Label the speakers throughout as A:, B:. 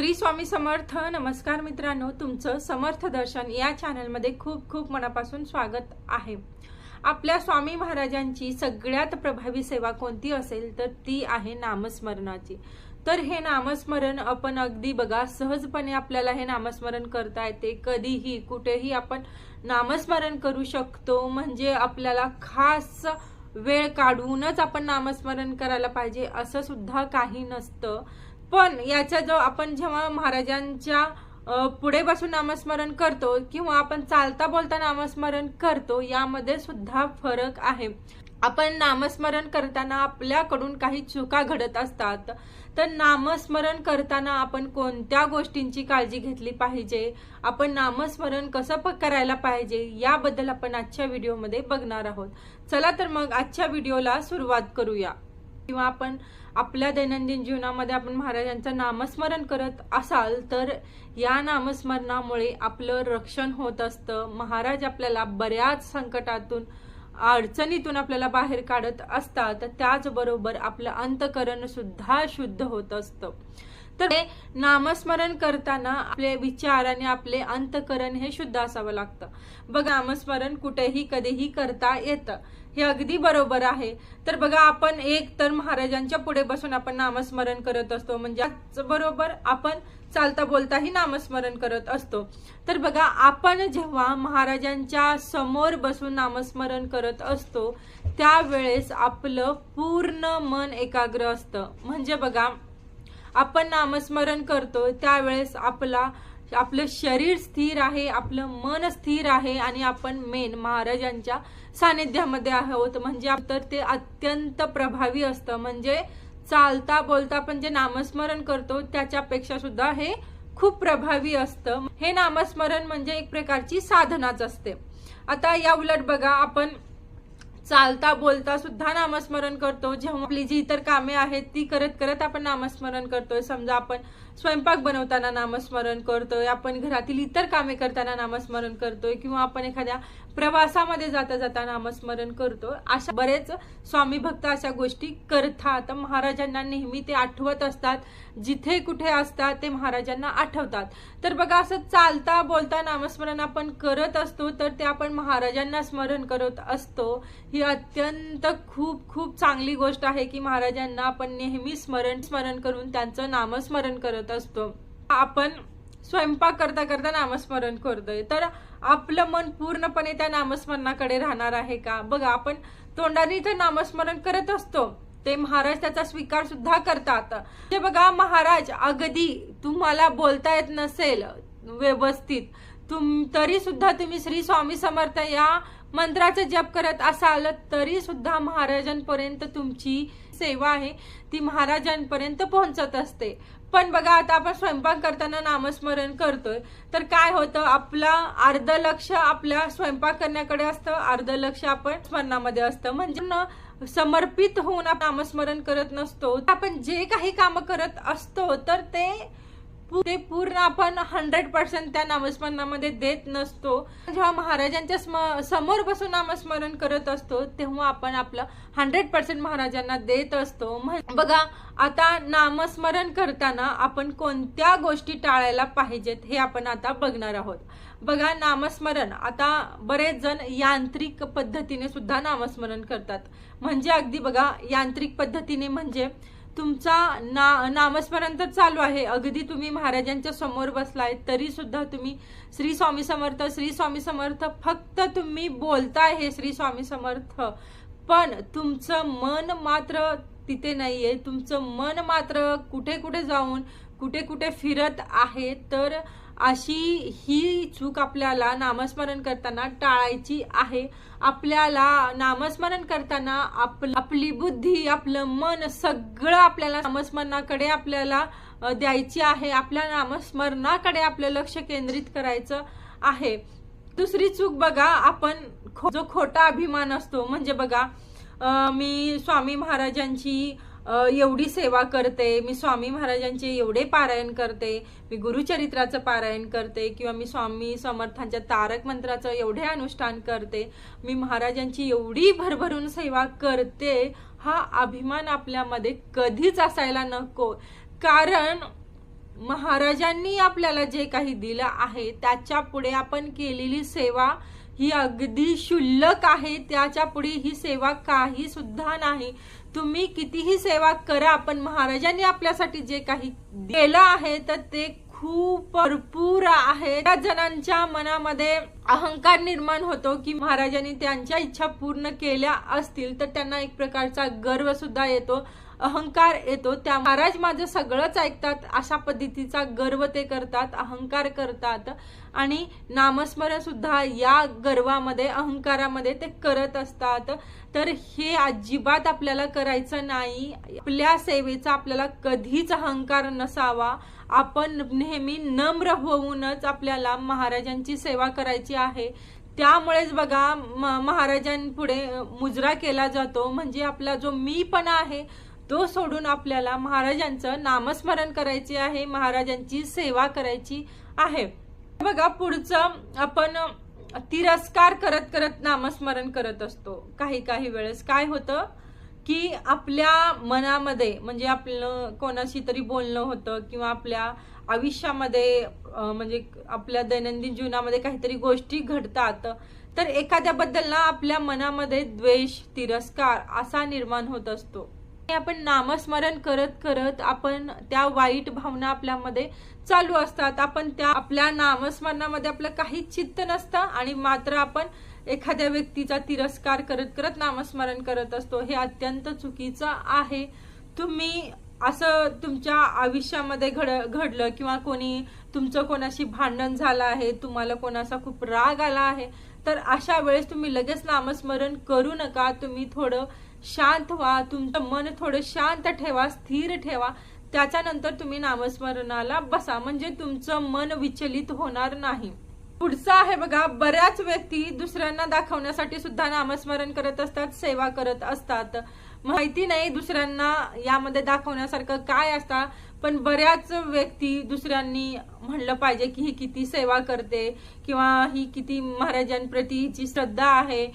A: श्री स्वामी समर्थ नमस्कार मित्रांनो तुमचं समर्थ दर्शन या चॅनलमध्ये खूप खूप मनापासून स्वागत आहे. आपल्या स्वामी महाराजांची सगळ्यात प्रभावी सेवा कोणती असेल तर ती आहे नामस्मरणाची. तर हे नामस्मरण आपण अगदी बघा सहजपणे आपल्याला हे नामस्मरण करता येते. कधीही कुठेही आपण नामस्मरण करू शकतो. म्हणजे आपल्याला खास वेळ काढूनच आपण नामस्मरण करायला पाहिजे असं सुद्धा काही नसतं. पण याचा जो आपण जेव्हा महाराजांच्या पुढे बसून नामस्मरण करतो किंवा आपण चालता बोलता नामस्मरण करतो यामध्ये सुद्धा फरक आहे. आपण नामस्मरण करताना आपल्याकडून काही चुका घडत असतात तर नामस्मरण करताना आपण कोणत्या गोष्टींची काळजी घेतली पाहिजे? आपण नामस्मरण कसं प- करायला पाहिजे? याबद्दल आपण आजच्या व्हिडिओमध्ये बघणार आहोत. चला तर मग आजच्या व्हिडिओला सुरुवात करूया. किंवा आपण आपल्या दैनंदिन जीवनामध्ये आपण महाराजांचं नामस्मरण करत असाल तर या नामस्मरणामुळे आपलं रक्षण होत असतं. महाराज आपल्याला बऱ्याच संकटातून अडचणीतून आपल्याला बाहेर काढत असतात. त्याचबरोबर आपलं अंतकरण सुद्धा शुद्ध होत असतं. तर नामस्मरण करताना आपले विचार आणि आपले अंतकरण हे शुद्ध असावं लागतं. बघ नामस्मरण कुठेही कधीही करता येतं. हे अगदी बरोबर आहे. तर बघा आपण एक तर महाराजांच्या पुढे बसून आपण नामस्मरण करत असतो. म्हणजे बरोबर आपण चालता बोलताही नामस्मरण करत असतो. तर बघा आपण जेव्हा महाराजांच्या समोर बसून नामस्मरण करत असतो त्यावेळेस आपलं पूर्ण मन एकाग्र असतं. म्हणजे बघा आपण नामस्मरण करतो त्यावेळेस आपला आपलं शरीर स्थिर आहे आपलं मन स्थिर आहे आणि आपण मेन महाराजांच्या सानिध्यामध्ये आहोत. म्हणजे तर ते अत्यंत प्रभावी असतं. म्हणजे चालता बोलता आपण जे नामस्मरण करतो त्याच्यापेक्षा सुद्धा हे खूप प्रभावी असतं. हे नामस्मरण म्हणजे एक प्रकारची साधनाच असते. आता या उलट बघा आपण चालता बोलता सुद्धा नामस्मरण करतो. जेव्हा आपली जी इतर कामे आहेत ती करत करत आपण नामस्मरण करतोय. समजा आपण स्वयंपाक बनवताना नामस्मरण करतोय आपण घरातील इतर कामे करताना नामस्मरण करतोय किंवा आपण एखाद्या प्रवासामध्ये जाता जाता नामस्मरण करतो अशा बरेच स्वामी भक्त अशा गोष्टी करतात. महाराजांना नेहमी ते आठवत असतात. जिथे कुठे असतात ते महाराजांना आठवतात. तर बघा असं चालता बोलता नामस्मरण आपण करत असतो तर ते आपण महाराजांना स्मरण करत असतो. ही अत्यंत खूप खूप चांगली गोष्ट आहे की महाराजांना आपण नेहमी स्मरण स्मरण करून त्यांचं नामस्मरण करत असतो. आपण स्वयंपाक करता करता नामस्मरण करतोय. तर आपलं मन पूर्णपणे त्या नामस्मरणाकडे राहणार आहे का? बघा आपण तोंडाने तर नामस्मरण करत असतो. ते महाराज त्याचा स्वीकार सुद्धा करतात. ते बघा महाराज अगदी तुम्हाला बोलता येत नसेल व्यवस्थित. तुम तरी सुद्धा तुम्ही श्री स्वामी समर्थ या मंत्राचा जप करत असाल तरी सुद्धा महाराजांपर्यंत तुमची सेवा आहे ती महाराजांपर्यंत पोहोचत असते. पण बघा आता आपण स्वयंपाक करताना नामस्मरण करतोय तर काय होतं आपला अर्ध लक्ष आपल्या स्वयंपाक करण्याकडे असतं अर्ध लक्ष आपण स्मरणामध्ये असतं. म्हणजे समर्पित होऊन आपण नामस्मरण करत नसतो. आपण जे काही काम करत असतो तर ते ते पूर्ण आपण हंड्रेड पर्सेंट त्या नामस्मरणामध्ये देत नसतो. जेव्हा महाराजांच्या स्म- समोर बसून नामस्मरण करत असतो तेव्हा आपण आपलं हंड्रेड पर्सेंट महाराजांना देत असतो. बघा आता नामस्मरण करताना आपण कोणत्या गोष्टी टाळायला पाहिजेत हे आपण आता बघणार आहोत. बघा नामस्मरण. आता बरेच जण यांत्रिक पद्धतीने सुद्धा नामस्मरण करतात. म्हणजे अगदी बघा यांत्रिक पद्धतीने म्हणजे तुमचा ना नामस्मरण तर चालू आहे. अगदी तुम्ही महाराजांच्या समोर बसलाय तरी सुद्धा तुम्ही श्री स्वामी समर्थ श्री स्वामी समर्थ फक्त तुम्ही बोलताय हे श्री स्वामी समर्थ. पण तुमचं मन मात्र तिथे नाहीये. तुमचं मन मात्र कुठे कुठे जाऊन कुठे कुठे फिरत आहे तर अशी ही चूक आपल्याला नामस्मरण करताना टाळायची आहे. आपल्याला नामस्मरण करताना आप आपली बुद्धी आपलं मन सगळं आपल्याला नामस्मरणाकडे आपल्याला द्यायची आहे. आपल्या नामस्मरणाकडे आपलं लक्ष केंद्रित करायचं आहे. दुसरी चूक बघा आपण खो- जो खोटा अभिमान असतो म्हणजे बघा मी स्वामी महाराजांची एवढी सेवा करते मी स्वामी महाराजांचे एवढे पारायण करते मी गुरुचरित्राचं पारायण करते किंवा मी स्वामी समर्थांच्या तारक मंत्राचं एवढे अनुष्ठान करते मी महाराजांची एवढी भरभरून सेवा करते हा अभिमान आपल्यामध्ये कधीच असायला नको. कारण महाराजांनी आपल्याला जे काही दिलं आहे त्याच्या पुढे आपण केलेली सेवा ही अगदी शुल्लक आहे त्याच्या पुढे ही सेवा काही सुद्धा नाही. तुम्ही कितीही सेवा करा पण महाराजांनी आपल्यासाठी जे काही केलं आहे तर ते खूप भरपूर आहे. त्या जणांच्या मनामध्ये अहंकार निर्माण होतो की महाराजांनी त्यांच्या इच्छा पूर्ण केल्या असतील तर त्यांना एक प्रकारचा गर्व सुद्धा येतो अहंकार येतो. त्या महाराज माझं सगळंच ऐकतात अशा पद्धतीचा गर्व ते करतात अहंकार करतात. आणि नामस्मरण सुद्धा या गर्वामध्ये अहंकारामध्ये ते करत असतात. तर हे अजिबात आपल्याला करायचं नाही. आपल्या सेवेचा आपल्याला कधीच अहंकार नसावा. आपण नेहमी नम्र होऊनच आपल्याला महाराजांची सेवा करायची आहे. त्यामुळेच बघा महाराजांपुढे मुजरा केला जातो. म्हणजे आपला जो मी पण आहे तो सोडून आपल्याला महाराजांचं नामस्मरण करायचे आहे महाराजांची सेवा करायची आहे. बघा पुढचं आपण तिरस्कार करत करत नामस्मरण करत असतो. काही काही वेळेस काय होतं की आपल्या मनामध्ये म्हणजे आपलं कोणाशी तरी बोलणं होतं किंवा आपल्या आयुष्यामध्ये म्हणजे आपल्या दैनंदिन जीवनामध्ये काहीतरी गोष्टी घडतात तर एखाद्याबद्दल ना आपल्या मनामध्ये द्वेष तिरस्कार असा निर्माण होत असतो. आपण नामस्मरण करत करत आपण त्या वाईट भावना आपल्यामध्ये चालू असतात. आपण त्या आपल्या नामस्मरणामध्ये आपलं काही चित्त नसतं आणि मात्र आपण एखाद्या व्यक्तीचा तिरस्कार करत करत नामस्मरण करत असतो. हे अत्यंत चुकीचं आहे. तुम्ही असं तुमच्या आयुष्यामध्ये घड घडलं किंवा कोणी तुमचं कोणाशी भांडण झालं आहे तुम्हाला कोणाचा खूप राग आला आहे तर अशा वेळेस तुम्ही लगेच नामस्मरण करू नका. तुम्ही थोडं शांत व्हा तुमचं मन थोडं शांत ठेवा स्थिर ठेवा. त्याच्यानंतर तुम्ही नामस्मरणाला बसा. म्हणजे तुमचं मन विचलित होणार नाही. पुढचं आहे बघा बऱ्याच व्यक्ती दुसऱ्यांना दाखवण्यासाठी सुद्धा नामस्मरण करत असतात सेवा करत असतात. माहिती नाही दुसऱ्यांना यामध्ये दाखवण्यासारखं काय असतं पण बऱ्याच व्यक्ती दुसऱ्यांनी म्हणलं पाहिजे की ही किती सेवा करते किंवा ही किती महाराजांप्रती हिची श्रद्धा आहे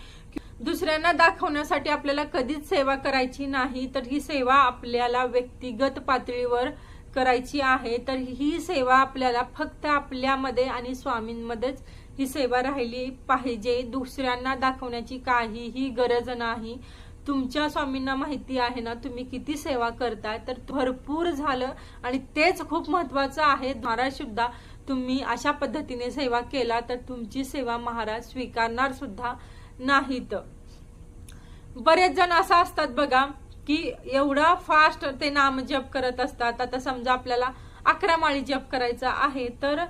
A: दुसऱ्यांना दाखवण्यासाठी आपल्याला कधीच सेवा करायची नाही तर ही सेवा आपल्याला व्यक्तिगत पातळीवर करायची आहे. तर ही सेवा आपल्याला फक्त आपल्यामध्ये आणि स्वामींमध्येच ही सेवा राहिली पाहिजे. दुसऱ्यांना दाखवण्याची काहीही गरज नाही. तुमच्या स्वामींना माहिती आहे ना तुम्ही किती सेवा करताय तर भरपूर झालं. आणि तेच खूप महत्वाचं आहे. महाराज सुद्धा तुम्ही अशा पद्धतीने सेवा केला तर तुमची सेवा महाराज स्वीकारणार सुद्धा. नाहीत. बरेच जण असं असतात बघा की एवढा फास्ट ते नाम जप करत असतात. आता समजा आपल्याला अकरा माळी जप करायचा आहे तर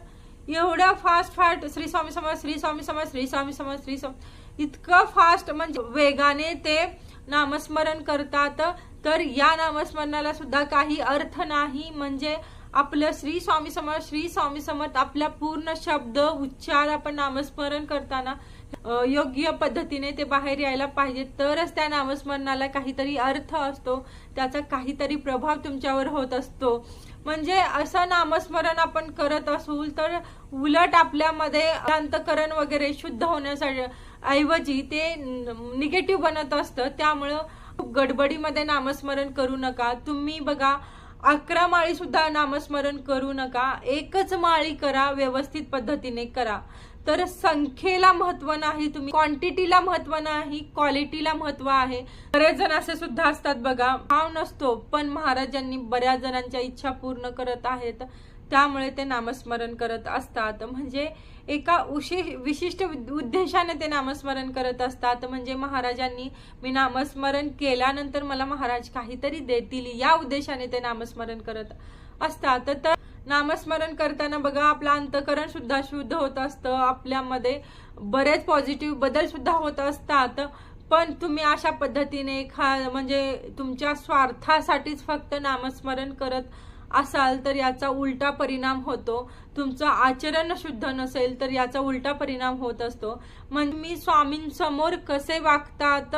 A: एवढं फास्ट फास्ट श्री स्वामी समज श्री स्वामी समज श्री स्वामी समज श्री स्वामी इतकं फास्ट म्हणजे वेगाने ते नामस्मरण करतात. तर या नामस्मरणाला सुद्धा काही अर्थ नाही. म्हणजे आपलं श्री स्वामी समर्थ श्री स्वामी समर्थ आपल्या पूर्ण शब्द उच्चार आपण नामस्मरण करताना योग्य पद्धतीने ते बाहेर यायला पाहिजे. तरच त्या नामस्मरणाला काहीतरी अर्थ असतो. त्याचा काहीतरी प्रभाव तुमच्यावर होत असतो. म्हणजे असं नामस्मरण आपण करत असू तर उलट आपल्यामध्ये अंतकरण वगैरे शुद्ध होण्यासाठी ऐवजी ते निगेटिव्ह बनत असतं. त्यामुळं गडबडीमध्ये नामस्मरण करू नका. तुम्ही बघा अकरा माळी सुद्धा नामस्मरण करू नका. एकच माळी करा व्यवस्थित पद्धतीने करा. तर संख्येला महत्त्व नाही तुम्ही क्वांटिटीला महत्त्व नाही क्वालिटीला महत्त्व आहे. बरेच जण असे सुद्धा असतात बघा भाव नसतो पण महाराजांनी बऱ्याच जणांच्या इच्छा पूर्ण करत आहेत. त्यामुळे ते नामस्मरण करत असतात. म्हणजे एका विशिष्ट उद्देशाने ते नामस्मरण करत असतात. म्हणजे महाराजांनी मी नामस्मरण केल्यानंतर मला महाराज काहीतरी देतील. या उद्देशाने ते नामस्मरण करत असतात. तर नामस्मरण करताना बघा आपलं अंतकरण सुद्धा शुद्ध होत असतं. आपल्यामध्ये बरेच पॉझिटिव्ह बदल सुद्धा होत असतात. पण तुम्ही अशा पद्धतीने खा म्हणजे तुमच्या स्वार्थासाठीच फक्त नामस्मरण करत असाल तर याचा उलटा परिणाम होतो. तुमचं आचरण शुद्ध नसेल तर याचा उलटा परिणाम होत असतो. म्हणजे मग मी स्वामींसमोर कसे वागतात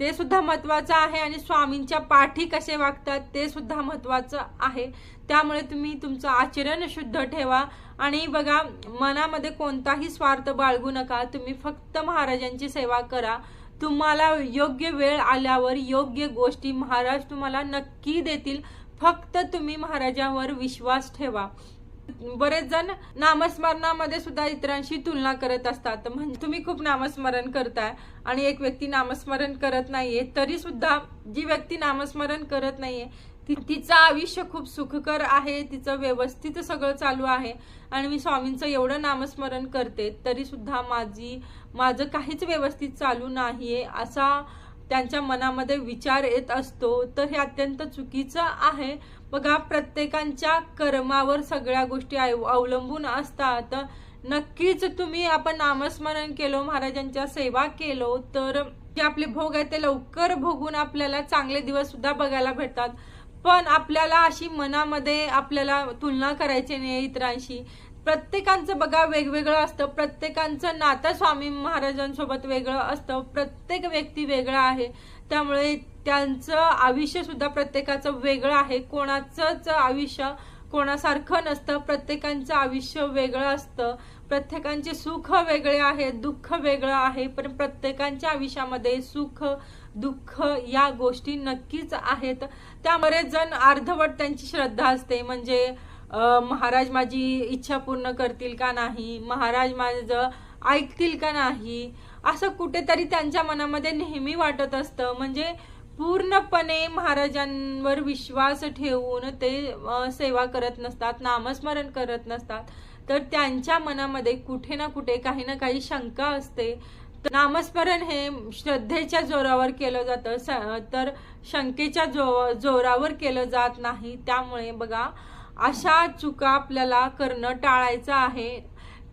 A: ते सुद्धा महत्वाचं आहे आणि स्वामींच्या पाठी कसे वागतात ते सुद्धा महत्वाचं आहे. त्यामुळे तुम्ही तुमचं आचरण शुद्ध ठेवा. आणि बघा मनामध्ये कोणताही स्वार्थ बाळगू नका. तुम्ही फक्त महाराजांची सेवा करा. तुम्हाला योग्य वेळ आल्यावर योग्य गोष्टी महाराज तुम्हाला नक्की देतील. फक्त तुम्ही महाराजांवर विश्वास ठेवा. बरेच जण नामस्मरणामध्ये सुद्धा इतरांशी तुलना करत असतात. म्हणजे तुम्ही खूप नामस्मरण करताय आणि एक व्यक्ती नामस्मरण करत नाहीये तरी सुद्धा जी व्यक्ती नामस्मरण करत नाहीये ती- तिचं आयुष्य खूप सुखकर आहे तिचं व्यवस्थित सगळं चालू आहे आणि मी स्वामींचं एवढं नामस्मरण करते तरी सुद्धा माझी माझं काहीच व्यवस्थित चालू नाहीये असा त्यांच्या मनामध्ये विचार येत असतो तर हे अत्यंत चुकीचं आहे. बघा प्रत्येकांच्या कर्मावर सगळ्या गोष्टी अव- अवलंबून असतात. नक्कीच तुम्ही आपण नामस्मरण केलो महाराजांच्या सेवा केलो तर जे आपले भोग आहेत ते लवकर भोगून आपल्याला चांगले दिवस सुद्धा बघायला भेटतात. पण आपल्याला अशी मनामध्ये आपल्याला तुलना करायची नाही इतरांशी. प्रत्येकांचं बघा वेगवेगळं असतं. प्रत्येकांचं नातं स्वामी महाराजांसोबत वेगळं असतं. प्रत्येक व्यक्ती वेगळा आहे. त्यामुळे त्यांचं आयुष्य सुद्धा प्रत्येकाचं वेगळं आहे. कोणाचंच आयुष्य कोणासारखं नसतं. प्रत्येकांचं आयुष्य वेगळं असतं. प्रत्येकांचे सुख वेगळे आहे दुःख वेगळं आहे. पण प्रत्येकांच्या आयुष्यामध्ये सुख दुःख या गोष्टी नक्कीच आहेत. त्यामुळे जण अर्धवट त्यांची श्रद्धा असते. म्हणजे महाराज माझी इच्छा पूर्ण करतील का नाही? महाराज माझं ऐकतील का नाही? असं कुठेतरी त्यांच्या मनामध्ये नेहमी वाटत असतं. म्हणजे पूर्णपणे महाराजांवर विश्वास ठेवून ते सेवा करत नसतात नामस्मरण करत नसतात. तर त्यांच्या मनामध्ये कुठे ना कुठे काही ना काही शंका असते. तर नामस्मरण हे श्रद्धेच्या जोरावर केलं जातं. स- तर शंकेच्या जो जोरावर केलं जात नाही. त्यामुळे बघा अशा चुका आपल्याला करणं टाळायचं आहे.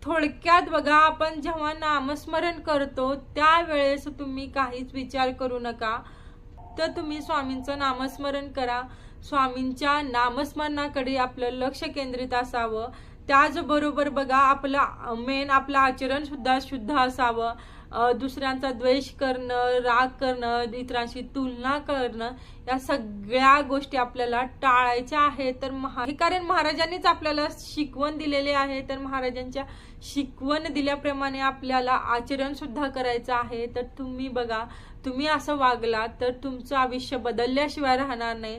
A: थोडक्यात बघा आपण जेव्हा नामस्मरण करतो त्यावेळेस तुम्ही काहीच विचार करू नका. तर तुम्ही स्वामींचं नामस्मरण करा. स्वामींच्या नामस्मरणाकडे आपलं लक्ष केंद्रित असावं. त्याचबरोबर बघा आपलं मेन आपलं आचरण सुद्धा शुद्ध असावं. दुसऱ्यांचा द्वेष करणं राग करणं इतरांशी तुलना करणं या सगळ्या गोष्टी आपल्याला टाळायच्या आहेत. तर महा हे कारण महाराजांनीच आपल्याला शिकवण दिलेली आहे. तर महाराजांच्या शिकवण दिल्याप्रमाणे आपल्याला आचरण सुद्धा करायचं आहे. तर तुम्ही बघा तुम्ही असं वागला तर तुमचं आयुष्य बदलल्याशिवाय राहणार नाही.